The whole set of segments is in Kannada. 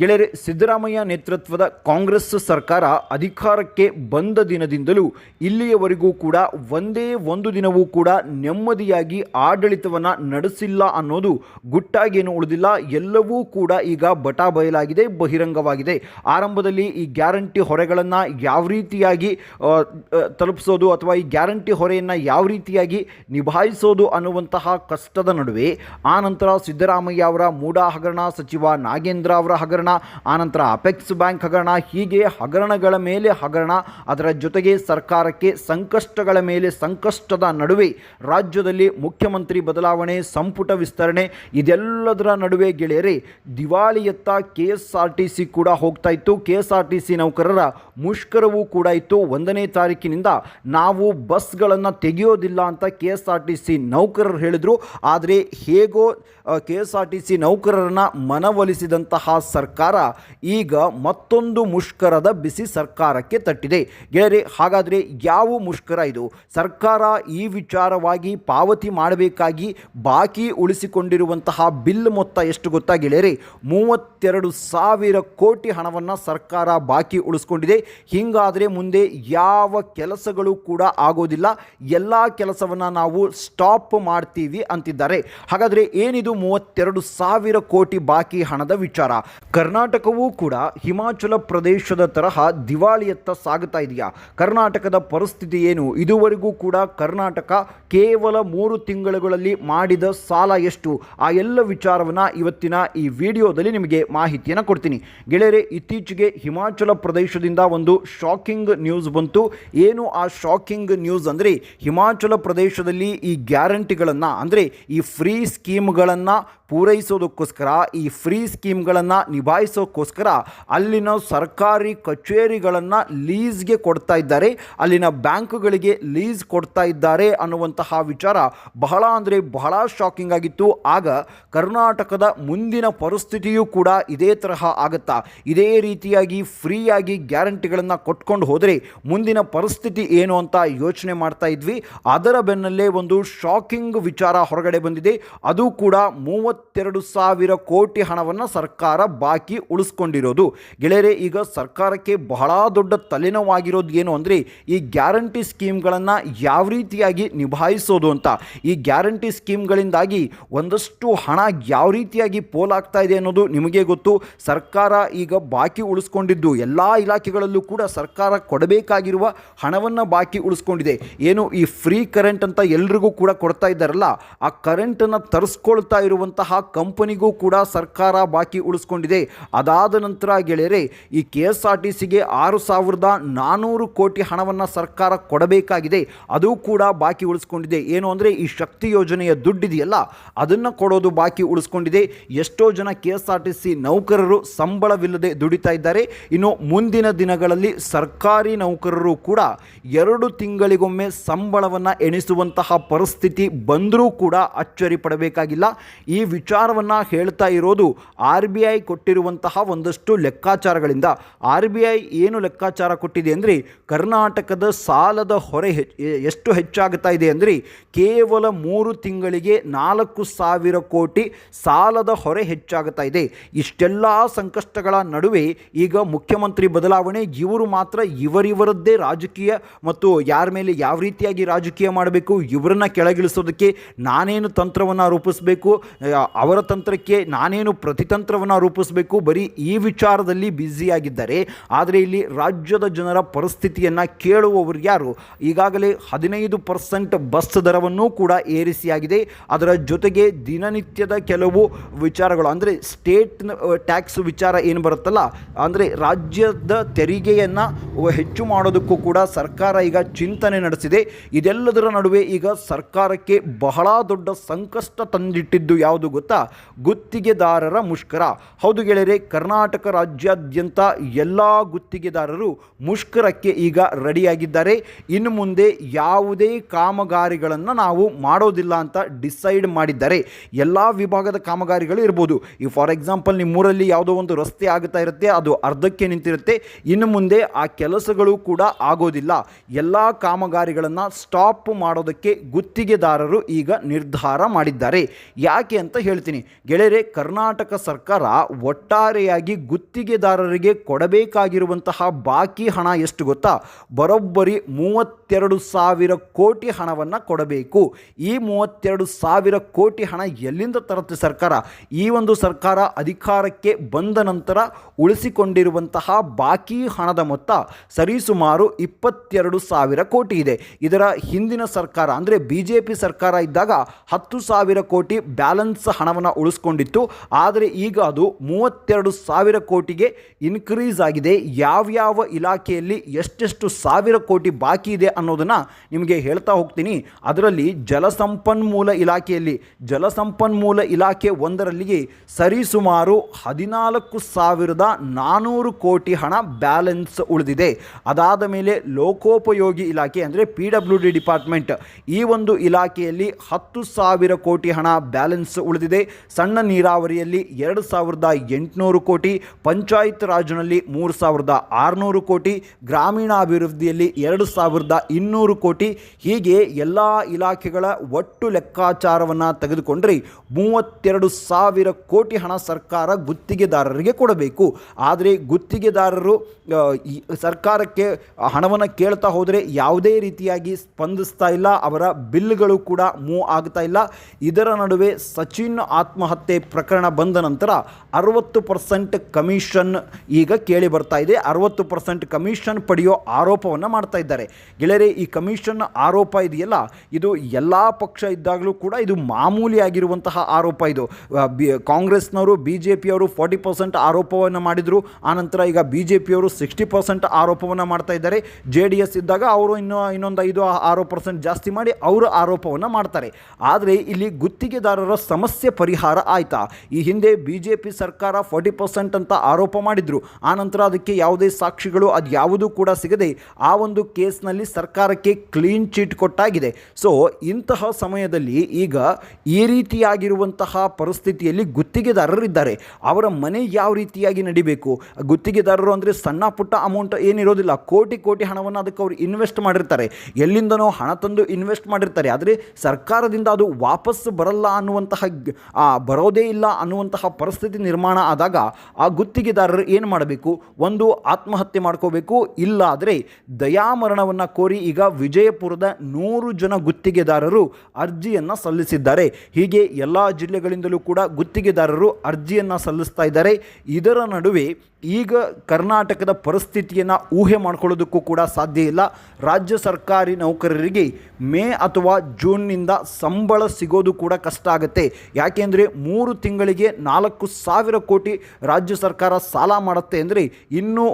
ಗೆಳೆಯರೆ, ಸಿದ್ದರಾಮಯ್ಯ ನೇತೃತ್ವದ ಕಾಂಗ್ರೆಸ್ ಸರ್ಕಾರ ಅಧಿಕಾರಕ್ಕೆ ಬಂದ ದಿನದಿಂದಲೂ ಇಲ್ಲಿಯವರೆಗೂ ಕೂಡ ಒಂದೇ ಒಂದು ದಿನವೂ ಕೂಡ ನೆಮ್ಮದಿಯಾಗಿ ಆಡಳಿತವನ್ನು ನಡೆಸಿಲ್ಲ ಅನ್ನೋದು ಗುಟ್ಟಾಗೇನು ಉಳಿದಿಲ್ಲ. ಎಲ್ಲವೂ ಕೂಡ ಈಗ ಬಟಾ ಬಯಲಾಗಿದೆ, ಬಹಿರಂಗವಾಗಿದೆ. ಆರಂಭದಲ್ಲಿ ಈ ಗ್ಯಾರಂಟಿ ಹೊರೆಗಳನ್ನು ಯಾವ ರೀತಿಯಾಗಿ ತಲುಪಿಸೋದು ಅಥವಾ ಈ ಗ್ಯಾರಂಟಿ ಹೊರೆಯನ್ನು ಯಾವ ರೀತಿಯಾಗಿ ನಿಭಾಯಿಸೋದು ಅನ್ನುವಂತಹ ಕಷ್ಟದ ನಡುವೆ ಆನಂತರ ಸಿದ್ದರಾಮಯ್ಯ ಅವರ ಮೂಡ ಹಗರಣ ಸಚಿವ ನಾಗೇಂದ್ರ ಅವರ ಹಗರಣ ಆನಂತರ ಅಪೆಕ್ಸ್ ಬ್ಯಾಂಕ್ ಹಗರಣ, ಹೀಗೆ ಹಗರಣಗಳ ಮೇಲೆ ಹಗರಣ, ಅದರ ಜೊತೆಗೆ ಸರ್ಕಾರಕ್ಕೆ ಸಂಕಷ್ಟಗಳ ಮೇಲೆ ಸಂಕಷ್ಟದ ನಡುವೆ ರಾಜ್ಯದಲ್ಲಿ ಮುಖ್ಯಮಂತ್ರಿ ಬದಲಾವಣೆ, ಸಂಪುಟ ವಿಸ್ತರಣೆ, ಇದೆಲ್ಲದರ ನಡುವೆ ಗೆಳೆಯರೆ, ದಿವಾಳಿಯತ್ತ ಕೆ ಆರ್ ಟಿ ಕೂಡ ಹೋಗ್ತಾ ಇತ್ತು. ಕೆ ಆರ್ ಟಿ ಸಿ ನೌಕರರ ಮುಷ್ಕರವೂ ಕೂಡ ಇತ್ತು. ಒಂದನೇ ತಾರೀಕಿನಿಂದ ನಾವು ಬಸ್ಗಳನ್ನು ತೆಗೆಯೋದಿಲ್ಲ ಅಂತ ಕೆ ಆರ್ ಟಿ ಸಿ ನೌಕರರು ಹೇಳಿದರು. ಆದರೆ ಹೇಗೋ K S R T C ನೌಕರರನ್ನ ಮನವೊಲಿಸಿದಂತಹ ಸರ್ಕಾರ ಈಗ ಮತ್ತೊಂದು ಮುಷ್ಕರದ ಬಿಸಿ ಸರ್ಕಾರಕ್ಕೆ ತಟ್ಟಿದೆ. ಗೆಳೆಯರೆ, ಹಾಗಾದರೆ ಯಾವ ಮುಷ್ಕರ ಇದು? ಸರ್ಕಾರ ಈ ವಿಚಾರವಾಗಿ ಪಾವತಿ ಮಾಡಬೇಕಾಗಿ ಬಾಕಿ ಉಳಿಸಿಕೊಂಡಿರುವಂತಹ ಬಿಲ್ ಮೊತ್ತ ಎಷ್ಟು ಗೊತ್ತಾ ಗೆಳೆಯರೆ? ಮೂವತ್ತೆರಡು ಸಾವಿರ ಕೋಟಿ ಹಣವನ್ನು ಸರ್ಕಾರ ಬಾಕಿ ಉಳಿಸ್ಕೊಂಡಿದೆ. ಹೀಗಾದರೆ ಮುಂದೆ ಯಾವ ಕೆಲಸಗಳು ಕೂಡ ಆಗೋದಿಲ್ಲ. ಎಲ್ಲ ಕೆಲಸವನ್ನು ನಾವು ಸ್ಟಾಪ್ ಮಾಡ್ತೀವಿ ಅಂತಿದ್ದಾರೆ. ಹಾಗಾದರೆ ಏನಿದು ಮೂವತ್ತೆರಡು ಸಾವಿರ ಕೋಟಿ ಬಾಕಿ ಹಣದ ವಿಚಾರ? ಕರ್ನಾಟಕವೂ ಕೂಡ ಹಿಮಾಚಲ ಪ್ರದೇಶದ ತರಹ ದಿವಾಳಿಯತ್ತ ಸಾಗುತ್ತಾ ಇದೆಯಾ? ಕರ್ನಾಟಕದ ಪರಿಸ್ಥಿತಿ ಏನು? ಇದುವರೆಗೂ ಕೂಡ ಕರ್ನಾಟಕ ಕೇವಲ ಮೂರು ತಿಂಗಳುಗಳಲ್ಲಿ ಮಾಡಿದ ಸಾಲ ಎಷ್ಟು? ಆ ಎಲ್ಲ ವಿಚಾರವನ್ನು ಇವತ್ತಿನ ಈ ವಿಡಿಯೋದಲ್ಲಿ ನಿಮಗೆ ಮಾಹಿತಿಯನ್ನು ಕೊಡ್ತೀನಿ. ಗೆಳೆಯರೆ, ಇತ್ತೀಚೆಗೆ ಹಿಮಾಚಲ ಪ್ರದೇಶದಿಂದ ಒಂದು ಶಾಕಿಂಗ್ ನ್ಯೂಸ್ ಬಂತು. ಏನು ಆ ಶಾಕಿಂಗ್ ನ್ಯೂಸ್ ಅಂದರೆ? ಹಿಮಾಚಲ ಪ್ರದೇಶದಲ್ಲಿ ಈ ಗ್ಯಾರಂಟಿಗಳನ್ನು ಅಂದರೆ ಈ ಫ್ರೀ ಸ್ಕೀಮ್ಗಳನ್ನು ಪೂರೈಸೋದಕ್ಕೋಸ್ಕರ ಈ ಫ್ರೀ ಸ್ಕೀಮ್ಗಳನ್ನು ನಿಭಾಯಿಸೋಕ್ಕೋಸ್ಕರ ಅಲ್ಲಿನ ಸರ್ಕಾರಿ ಕಚೇರಿಗಳನ್ನು ಲೀಸ್ಗೆ ಕೊಡ್ತಾ ಇದ್ದಾರೆ. ಅಲ್ಲಿನ ಬ್ಯಾಂಕುಗಳಿಗೆ ಲೀಸ್ ಕೊಡ್ತಾ ಇದ್ದಾರೆ ಅನ್ನುವಂತಹ ವಿಚಾರ ಬಹಳ ಅಂದರೆ ಬಹಳ ಶಾಕಿಂಗ್ ಆಗಿತ್ತು. ಆಗ ಕರ್ನಾಟಕದ ಮುಂದಿನ ಪರಿಸ್ಥಿತಿಯೂ ಕೂಡ ಇದೇ ತರಹ ಆಗುತ್ತಾ. ಇದೇ ರೀತಿಯಾಗಿ ಫ್ರೀಯಾಗಿ ಗ್ಯಾರಂಟಿಗಳನ್ನು ಕೊಟ್ಕೊಂಡು ಹೋದರೆ ಮುಂದಿನ ಪರಿಸ್ಥಿತಿ ಏನು ಅಂತ ಯೋಚನೆ ಮಾಡ್ತಾ ಇದ್ವಿ. ಅದರ ಬೆನ್ನಲ್ಲೇ ಒಂದು ಶಾಕಿಂಗ್ ವಿಚಾರ ಹೊರಗಡೆ ಬಂದಿದೆ. ಅದು ಕೂಡ ಮೂವತ್ತೆರಡು ಸಾವಿರ ಕೋಟಿ ಹಣವನ್ನು ಸರ್ಕಾರ ಬಾಕಿ ಉಳಿಸ್ಕೊಂಡಿರೋದು. ಗೆಳೆಯರೆ, ಈಗ ಸರ್ಕಾರಕ್ಕೆ ಬಹಳ ದೊಡ್ಡ ತಲೆನೋವಾಗಿರೋದು ಏನು ಅಂದರೆ, ಈ ಗ್ಯಾರಂಟಿ ಸ್ಕೀಮ್ಗಳನ್ನು ಯಾವ ರೀತಿಯಾಗಿ ನಿಭಾಯಿಸೋದು ಅಂತ. ಈ ಗ್ಯಾರಂಟಿ ಸ್ಕೀಮ್ಗಳಿಂದಾಗಿ ಒಂದಷ್ಟು ಹಣ ಯಾವ ರೀತಿಯಾಗಿ ಪೋಲಾಗ್ತಾ ಇದೆ ಅನ್ನೋದು ನಿಮಗೆ ಗೊತ್ತು. ಸರ್ಕಾರ ಈಗ ಬಾಕಿ ಉಳಿಸ್ಕೊಂಡಿದ್ದು ಎಲ್ಲ ಇಲಾಖೆಗಳಲ್ಲೂ ಕೂಡ ಸರ್ಕಾರ ಕೊಡಬೇಕಾಗಿರುವ ಹಣವನ್ನು ಬಾಕಿ ಉಳಿಸ್ಕೊಂಡಿದೆ. ಏನು ಈ ಫ್ರೀ ಕರೆಂಟ್ ಅಂತ ಎಲ್ರಿಗೂ ಕೂಡ ಕೊಡ್ತಾ ಇದ್ದಾರಲ್ಲ, ಆ ಕರೆಂಟನ್ನು ತರಿಸ್ಕೊಳ್ತಾ ಇರುವಂತಹ ಕಂಪನಿಗೂ ಕೂಡ ಸರ್ಕಾರ ಬಾಕಿ ಉಳಿಸ್ಕೊಂಡಿದೆ. ಅದಾದ ನಂತರ ಗೆಳೆಯರೆ, ಈ ಕೆ ಎಸ್ ಆರ್ ಟಿ ಸಿಗೆ ಆರು ಸಾವಿರದ ನಾನ್ನೂರು ಕೋಟಿ ಹಣವನ್ನು ಸರ್ಕಾರ ಕೊಡಬೇಕಾಗಿದೆ. ಅದು ಕೂಡ ಬಾಕಿ ಉಳಿಸ್ಕೊಂಡಿದೆ. ಏನು ಅಂದರೆ, ಈ ಶಕ್ತಿ ಯೋಜನೆಯ ದುಡ್ಡಿದೆಯಲ್ಲ, ಅದನ್ನು ಕೊಡೋದು ಬಾಕಿ ಉಳಿಸ್ಕೊಂಡಿದೆ. ಎಷ್ಟೋ ಜನ K S R T C ನೌಕರರು ಸಂಬಳವಿಲ್ಲದೆ ದುಡಿತಾ ಇದ್ದಾರೆ. ಇನ್ನು ಮುಂದಿನ ದಿನಗಳಲ್ಲಿ ಸರ್ಕಾರಿ ನೌಕರರು ಕೂಡ ಎರಡು ತಿಂಗಳಿಗೊಮ್ಮೆ ಸಂಬಳವನ್ನು ಎಣಿಸುವಂತಹ ಪರಿಸ್ಥಿತಿ ಬಂದರೂ ಕೂಡ ಅಚ್ಚರಿ ಪಡಬೇಕಾಗಿಲ್ಲ. ಈ ವಿಚಾರವನ್ನು ಹೇಳ್ತಾ ಇರೋದು ಆರ್ ಬಿ ಐ ಕೊಟ್ಟಿರುವಂತಹ ಒಂದಷ್ಟು ಲೆಕ್ಕಾಚಾರಗಳಿಂದ ಆರ್ ಬಿ ಐ ಏನು ಲೆಕ್ಕಾಚಾರ ಕೊಟ್ಟಿದೆ ಅಂದರೆ ಕರ್ನಾಟಕದ ಸಾಲದ ಹೊರೆ ಎಷ್ಟು ಹೆಚ್ಚಾಗುತ್ತಾ ಇದೆ ಅಂದರೆ ಕೇವಲ ಮೂರು ತಿಂಗಳಿಗೆ ನಾಲ್ಕು ಸಾವಿರ ಕೋಟಿ ಸಾಲದ ಹೊರೆ ಹೆಚ್ಚಾಗುತ್ತಾ ಇದೆ. ಇಷ್ಟೆಲ್ಲ ಸಂಕಷ್ಟಗಳ ನಡುವೆ ಈಗ ಮುಖ್ಯಮಂತ್ರಿ ಬದಲಾವಣೆ, ಇವರು ಮಾತ್ರ ಇವರಿವರದ್ದೇ ರಾಜಕೀಯ ಮತ್ತು ಯಾರ ಮೇಲೆ ಯಾವ ರೀತಿಯಾಗಿ ರಾಜಕೀಯ ಮಾಡಬೇಕು, ಇವರನ್ನ ಕೆಳಗಿಳಿಸೋದಕ್ಕೆ ನಾನೇನು ತಂತ್ರವನ್ನು ರೂಪಿಸಬೇಕು ಅವರ ತಂತ್ರಕ್ಕೆ ನಾನೇನು ಪ್ರತಿತಂತ್ರವನ್ನು ರೂಪಿಸಬೇಕು ಬರೀ ಈ ವಿಚಾರದಲ್ಲಿ ಬ್ಯುಸಿಯಾಗಿದ್ದಾರೆ ಆದರೆ ಇಲ್ಲಿ ರಾಜ್ಯದ ಜನರ ಪರಿಸ್ಥಿತಿಯನ್ನು ಕೇಳುವವರು ಯಾರು? ಈಗಾಗಲೇ ಹದಿನೈದು ಪರ್ಸೆಂಟ್ ಬಸ್ ದರವನ್ನು ಕೂಡ ಏರಿಸಿಯಾಗಿದೆ. ಅದರ ಜೊತೆಗೆ ದಿನನಿತ್ಯದ ಕೆಲವು ವಿಚಾರಗಳು, ಅಂದರೆ ಸ್ಟೇಟ್ ಟ್ಯಾಕ್ಸ್ ವಿಚಾರ ಏನು ಬರುತ್ತಲ್ಲ, ಅಂದರೆ ರಾಜ್ಯದ ತೆರಿಗೆಯನ್ನು ಹೆಚ್ಚು ಮಾಡೋದಕ್ಕೂ ಕೂಡ ಸರ್ಕಾರ ಈಗ ಚಿಂತನೆ ನಡೆಸಿದೆ. ಇದೆಲ್ಲದರ ನಡುವೆ ಈಗ ಸರ್ಕಾರಕ್ಕೆ ಬಹಳ ದೊಡ್ಡ ಸಂಕಷ್ಟ ತಂದಿಟ್ಟಿದ್ದು ಯಾವುದು ಗೊತ್ತಾ? ಗುತ್ತಿಗೆದಾರರ ಮುಷ್ಕರ. ಹೌದು ಗೆಳೆಯರೆ, ಕರ್ನಾಟಕ ರಾಜ್ಯಾದ್ಯಂತ ಎಲ್ಲ ಗುತ್ತಿಗೆದಾರರು ಮುಷ್ಕರಕ್ಕೆ ಈಗ ರೆಡಿಯಾಗಿದ್ದಾರೆ. ಇನ್ನು ಮುಂದೆ ಯಾವುದೇ ಕಾಮಗಾರಿಗಳನ್ನು ನಾವು ಮಾಡೋದಿಲ್ಲ ಅಂತ ಡಿಸೈಡ್ ಮಾಡಿದ್ದಾರೆ. ಎಲ್ಲ ವಿಭಾಗದ ಕಾಮಗಾರಿಗಳು ಇರ್ಬೋದು. ಈ ಫಾರ್ ಎಕ್ಸಾಂಪಲ್ ನಿಮ್ಮೂರಲ್ಲಿ ಯಾವುದೋ ಒಂದು ರಸ್ತೆ ಆಗುತ್ತಾ ಇರುತ್ತೆ, ಅದು ಅರ್ಧಕ್ಕೆ ನಿಂತಿರುತ್ತೆ. ಇನ್ನು ಮುಂದೆ ಆ ಕೆಲಸಗಳು ಕೂಡ ಆಗೋದಿಲ್ಲ. ಎಲ್ಲ ಕಾಮಗಾರಿಗಳನ್ನು ಸ್ಟಾಪ್ ಮಾಡೋದಕ್ಕೆ ಗುತ್ತಿಗೆದಾರರು ಈಗ ನಿರ್ಧಾರ ಮಾಡಿದ್ದಾರೆ. ಯಾಕೆ ಅಂತ ಹೇಳ್ತೀನಿ. ಗೆಳೆಯರೆ, ಕರ್ನಾಟಕ ಸರ್ಕಾರ ಒಟ್ಟಾರೆಯಾಗಿ ಗುತ್ತಿಗೆದಾರರಿಗೆ ಕೊಡಬೇಕಾಗಿರುವಂತಹ ಬಾಕಿ ಹಣ ಎಷ್ಟು ಗೊತ್ತಾ? ಬರೋಬ್ಬರಿ ಮೂವತ್ತೆರಡು ಸಾವಿರ ಕೋಟಿ ಹಣವನ್ನು ಕೊಡಬೇಕು. ಈ ಮೂವತ್ತೆರಡು ಸಾವಿರ ಕೋಟಿ ಹಣ ಎಲ್ಲಿಂದ ತರುತ್ತೆ ಸರ್ಕಾರ? ಈ ಒಂದು ಸರ್ಕಾರ ಅಧಿಕಾರಕ್ಕೆ ಬಂದ ನಂತರ ಉಳಿಸಿಕೊಂಡಿರುವಂತಹ ಬಾಕಿ ಹಣದ ಮೊತ್ತ ಸರಿಸುಮಾರು ಇಪ್ಪತ್ತೆರಡು ಸಾವಿರ ಕೋಟಿ ಇದೆ. ಇದರ ಹಿಂದಿನ ಸರ್ಕಾರ ಅಂದರೆ ಬಿ ಜೆ ಪಿ ಸರ್ಕಾರ ಇದ್ದಾಗ ಹತ್ತು ಸಾವಿರ ಕೋಟಿ ಬ್ಯಾಲೆನ್ಸ್ ಹಣವನ್ನು ಉಳಿಸ್ಕೊಂಡಿತ್ತು. ಆದರೆ ಈಗ ಅದು ಮೂವತ್ತೆರಡು ಸಾವಿರ ಕೋಟಿಗೆ ಇನ್ಕ್ರೀಸ್ ಆಗಿದೆ. ಯಾವ್ಯಾವ ಇಲಾಖೆಯಲ್ಲಿ ಎಷ್ಟೆಷ್ಟು ಸಾವಿರ ಕೋಟಿ ಬಾಕಿ ಇದೆ ಅನ್ನೋದನ್ನು ನಿಮಗೆ ಹೇಳ್ತಾ ಹೋಗ್ತೀನಿ. ಅದರಲ್ಲಿ ಜಲಸಂಪನ್ಮೂಲ ಇಲಾಖೆಯಲ್ಲಿ, ಜಲಸಂಪನ್ಮೂಲ ಇಲಾಖೆ ಒಂದರಲ್ಲಿ ಸರಿಸುಮಾರು ಹದಿನಾಲ್ಕು ಸಾವಿರದ ನಾನ್ನೂರು ಕೋಟಿ ಹಣ ಬ್ಯಾಲೆನ್ಸ್ ಉಳಿದಿದೆ. ಅದಾದ ಮೇಲೆ ಲೋಕೋಪಯೋಗಿ ಇಲಾಖೆ ಅಂದರೆ ಪಿ ಡಬ್ಲ್ಯೂ ಡಿ ಡಿಪಾರ್ಟ್ಮೆಂಟ್, ಈ ಒಂದು ಇಲಾಖೆಯಲ್ಲಿ ಹತ್ತು ಸಾವಿರ ಕೋಟಿ ಹಣ ಬ್ಯಾಲೆನ್ಸ್ ಉಳಿದಿದೆ. ಸಣ್ಣ ನೀರಾವರಿಯಲ್ಲಿ ಎರಡು ಸಾವಿರದ ಎಂಟುನೂರು ಕೋಟಿ, ಪಂಚಾಯತ್ ರಾಜ್ನಲ್ಲಿ ಮೂರು ಸಾವಿರದ ಆರುನೂರು ಕೋಟಿ, ಗ್ರಾಮೀಣಾಭಿವೃದ್ಧಿಯಲ್ಲಿ ಎರಡು ಸಾವಿರದ ಇನ್ನೂರು ಕೋಟಿ. ಹೀಗೆ ಎಲ್ಲ ಇಲಾಖೆಗಳ ಒಟ್ಟು ಲೆಕ್ಕಾಚಾರವನ್ನು ತೆಗೆದುಕೊಂಡ್ರೆ ಮೂವತ್ತೆರಡು ಸಾವಿರ ಕೋಟಿ ಹಣ ಸರ್ಕಾರ ಗುತ್ತಿಗೆದಾರರಿಗೆ ಕೊಡಬೇಕು. ಆದರೆ ಗುತ್ತಿಗೆದಾರರು ಸರ್ಕಾರಕ್ಕೆ ಹಣವನ್ನು ಕೇಳ್ತಾ ಹೋದರೆ ಯಾವುದೇ ರೀತಿಯಾಗಿ ಸ್ಪಂದಿಸ್ತಾ ಇಲ್ಲ, ಅವರ ಬಿಲ್ಗಳು ಕೂಡ ಮೂವ್ ಆಗ್ತಾ ಇಲ್ಲ. ಇದರ ನಡುವೆ ಸಚಿನ್ ಆತ್ಮಹತ್ಯೆ ಪ್ರಕರಣ ಬಂದ ನಂತರ ಅರವತ್ತು ಪರ್ಸೆಂಟ್ ಕಮಿಷನ್ ಈಗ ಕೇಳಿ ಬರ್ತಾ ಇದೆ. ಅರವತ್ತು ಪರ್ಸೆಂಟ್ ಕಮಿಷನ್ ಪಡೆಯೋ ಆರೋಪವನ್ನು ಮಾಡ್ತಾ ಇದ್ದಾರೆ. ಗೆಳೆಯರೆ, ಈ ಕಮಿಷನ್ ಆರೋಪ ಇದೆಯಲ್ಲ? ಇದು ಎಲ್ಲ ಪಕ್ಷ ಇದ್ದಾಗಲೂ ಕೂಡ ಇದು ಮಾಮೂಲಿಯಾಗಿರುವಂತಹ ಆರೋಪ ಇದು. ಕಾಂಗ್ರೆಸ್ನವರು ಬಿ ಜೆ ಪಿಯವರು ಫಾರ್ಟಿ ಪರ್ಸೆಂಟ್ ಆರೋಪವನ್ನು ಮಾಡಿದರು. ಆನಂತರ ಈಗ ಬಿ ಜೆ ಪಿಯವರು ಸಿಕ್ಸ್ಟಿ ಪರ್ಸೆಂಟ್ ಆರೋಪವನ್ನು ಮಾಡ್ತಾ ಇದ್ದಾರೆ. ಜೆ ಡಿ ಎಸ್ ಇದ್ದಾಗ ಅವರು ಇನ್ನೂ ಇನ್ನೊಂದು ಐದು ಆರು ಪರ್ಸೆಂಟ್ ಜಾಸ್ತಿ ಮಾಡಿ ಅವರು ಆರೋಪವನ್ನು ಮಾಡ್ತಾರೆ. ಆದರೆ ಇಲ್ಲಿ ಗುತ್ತಿಗೆದಾರರ ಸಮಸ್ಯೆ ಪರಿಹಾರ ಆಯ್ತಾ? ಈ ಹಿಂದೆ ಬಿ ಜೆ ಪಿ ಸರ್ಕಾರ ಫಾರ್ಟಿ ಪರ್ಸೆಂಟ್ ಅಂತ ಆರೋಪ ಮಾಡಿದ್ರು. ಆನಂತರ ಅದಕ್ಕೆ ಯಾವುದೇ ಸಾಕ್ಷಿಗಳು ಅದು ಯಾವುದೂ ಕೂಡ ಸಿಗದೆ ಆ ಒಂದು ಕೇಸ್ನಲ್ಲಿ ಸರ್ಕಾರಕ್ಕೆ ಕ್ಲೀನ್ ಚೀಟ್ ಕೊಟ್ಟಾಗಿದೆ. ಸೊ ಇಂತಹ ಸಮಯದಲ್ಲಿ ಈಗ ಈ ರೀತಿಯಾಗಿರುವಂತಹ ಪರಿಸ್ಥಿತಿಯಲ್ಲಿ ಗುತ್ತಿಗೆದಾರರಿದ್ದಾರೆ. ಅವರ ಮನೆ ಯಾವ ರೀತಿಯಾಗಿ ನಡಿಬೇಕು? ಗುತ್ತಿಗೆದಾರರು ಅಂದರೆ ಸಣ್ಣ ಪುಟ್ಟ ಅಮೌಂಟ್ ಏನಿರೋದಿಲ್ಲ. ಕೋಟಿ ಕೋಟಿ ಹಣವನ್ನು ಅದಕ್ಕೆ ಅವರು ಇನ್ವೆಸ್ಟ್ ಮಾಡಿರ್ತಾರೆ. ಎಲ್ಲಿಂದನೋ ಹಣ ತಂದು ಇನ್ವೆಸ್ಟ್ ಮಾಡಿರ್ತಾರೆ. ಆದರೆ ಸರ್ಕಾರದಿಂದ ಅದು ವಾಪಸ್ ಬರಲ್ಲ ಅನ್ನುವಂತಹ ಬರೋದೇ ಇಲ್ಲ ಅನ್ನುವಂತಹ ಪರಿಸ್ಥಿತಿ ನಿರ್ಮಾಣ ಆದಾಗ ಆ ಗುತ್ತಿಗೆದಾರರು ಏನು ಮಾಡಬೇಕು? ಒಂದು ಆತ್ಮಹತ್ಯೆ ಮಾಡ್ಕೋಬೇಕು ಇಲ್ಲ ಆದರೆ ದಯಾಮರಣವನ್ನು ಕೋರಿ ಈಗ ವಿಜಯಪುರದ ನೂರು ಜನ ಗುತ್ತಿಗೆದಾರರು ಅರ್ಜಿಯನ್ನು ಸಲ್ಲಿಸಿದ್ದಾರೆ. ಹೀಗೆ ಎಲ್ಲ ಜಿಲ್ಲೆಗಳಿಂದಲೂ ಕೂಡ ಗುತ್ತಿಗೆದಾರರು ಅರ್ಜಿಯನ್ನು ಸಲ್ಲಿಸ್ತಾ ಇದ್ದಾರೆ. ಇದರ ನಡುವೆ ಈಗ ಕರ್ನಾಟಕದ ಪರಿಸ್ಥಿತಿಯನ್ನು ಊಹೆ ಮಾಡ್ಕೊಳ್ಳೋದಕ್ಕೂ ಕೂಡ ಸಾಧ್ಯ ಇಲ್ಲ. ರಾಜ್ಯ ಸರ್ಕಾರಿ ನೌಕರರಿಗೆ ಮೇ ಅಥವಾ ಜೂನ್ನಿಂದ ಸಂಬಳ ಸಿಗೋದು ಕೂಡ ಕಷ್ಟ ಆಗುತ್ತೆ. ಯಾಕೆಂದರೆ ಮೂರು ತಿಂಗಳಿಗೆ ನಾಲ್ಕು ಸಾವಿರ ಕೋಟಿ ರಾಜ್ಯ ಸರ್ಕಾರ ಸಾಲ ಮಾಡುತ್ತೆ ಅಂದರೆ ಇನ್ನೂ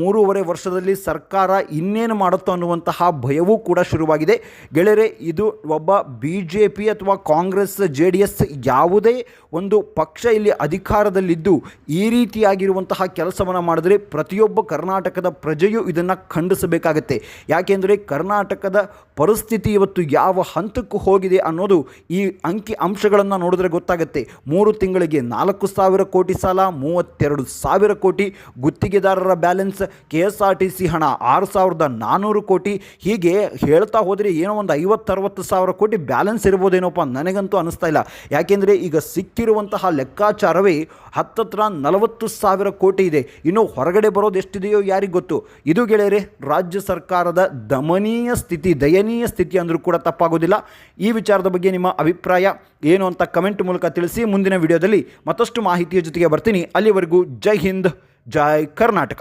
ಮೂರುವರೆ ವರ್ಷದಲ್ಲಿ ಸರ್ಕಾರ ಇನ್ನೇನು ಮಾಡುತ್ತೋ ಅನ್ನುವಂತಹ ಭಯವೂ ಕೂಡ ಶುರುವಾಗಿದೆ. ಗೆಳೆಯರೆ, ಇದು ಒಬ್ಬ ಬಿ ಜೆ ಪಿ ಅಥವಾ ಕಾಂಗ್ರೆಸ್ ಜೆ ಡಿ ಎಸ್ ಯಾವುದೇ ಒಂದು ಪಕ್ಷ ಇಲ್ಲಿ ಅಧಿಕಾರದಲ್ಲಿದ್ದು ಈ ರೀತಿಯಾಗಿರುವಂತಹ ಕೆಲಸವನ್ನು ಮಾಡಿದ್ರೆ ಪ್ರತಿಯೊಬ್ಬ ಕರ್ನಾಟಕದ ಪ್ರಜೆಯು ಇದನ್ನು ಖಂಡಿಸಬೇಕಾಗತ್ತೆ. ಯಾಕೆಂದರೆ ಕರ್ನಾಟಕದ ಪರಿಸ್ಥಿತಿ ಇವತ್ತು ಯಾವ ಹಂತಕ್ಕೂ ಹೋಗಿದೆ ಅನ್ನೋದು ಈ ಅಂಕಿ ಅಂಶಗಳನ್ನು ನೋಡಿದ್ರೆ ಗೊತ್ತಾಗುತ್ತೆ. ಮೂರು ತಿಂಗಳಿಗೆ ನಾಲ್ಕು ಸಾವಿರ ಕೋಟಿ ಸಾಲ, ಮೂವತ್ತೆರಡು ಸಾವಿರ ಕೋಟಿ ಗುತ್ತಿಗೆದಾರರ balance, K S R T C ಹಣ ಆರು ಸಾವಿರದ ನಾನ್ನೂರು ಕೋಟಿ. ಹೀಗೆ ಹೇಳ್ತಾ ಹೋದರೆ ಏನೋ ಒಂದು ಐವತ್ತರವತ್ತು ಸಾವಿರ ಕೋಟಿ ಬ್ಯಾಲೆನ್ಸ್ ಇರ್ಬೋದೇನೋಪ್ಪ ನನಗಂತೂ ಅನಿಸ್ತಾ ಇಲ್ಲ. ಯಾಕೆಂದರೆ ಈಗ ಸಿಕ್ಕಿರುವಂತಹ ಲೆಕ್ಕಾಚಾರವೇ ಹತ್ತತ್ರ ನಲವತ್ತು ಸಾವಿರ ಕೋಟಿ ಇದೆ ಇನ್ನು ಹೊರಗಡೆ ಬರೋದು ಎಷ್ಟಿದೆಯೋ ಯಾರಿಗೆ ಗೊತ್ತು? ಇದು ಗೆಳೆಯರೆ, ರಾಜ್ಯ ಸರ್ಕಾರದ ದಮನೀಯ ಸ್ಥಿತಿ, ದಯನೀಯ ಸ್ಥಿತಿ ಅಂದರೂ ಕೂಡ ತಪ್ಪಾಗೋದಿಲ್ಲ. ಈ ವಿಚಾರದ ಬಗ್ಗೆ ನಿಮ್ಮ ಅಭಿಪ್ರಾಯ ಏನು ಅಂತ ಕಮೆಂಟ್ ಮೂಲಕ ತಿಳಿಸಿ. ಮುಂದಿನ ವಿಡಿಯೋದಲ್ಲಿ ಮತ್ತಷ್ಟು ಮಾಹಿತಿಯ ಜೊತೆಗೆ ಬರ್ತೀನಿ. ಅಲ್ಲಿವರೆಗೂ ಜೈ ಹಿಂದ್, ಜೈ ಕರ್ನಾಟಕ.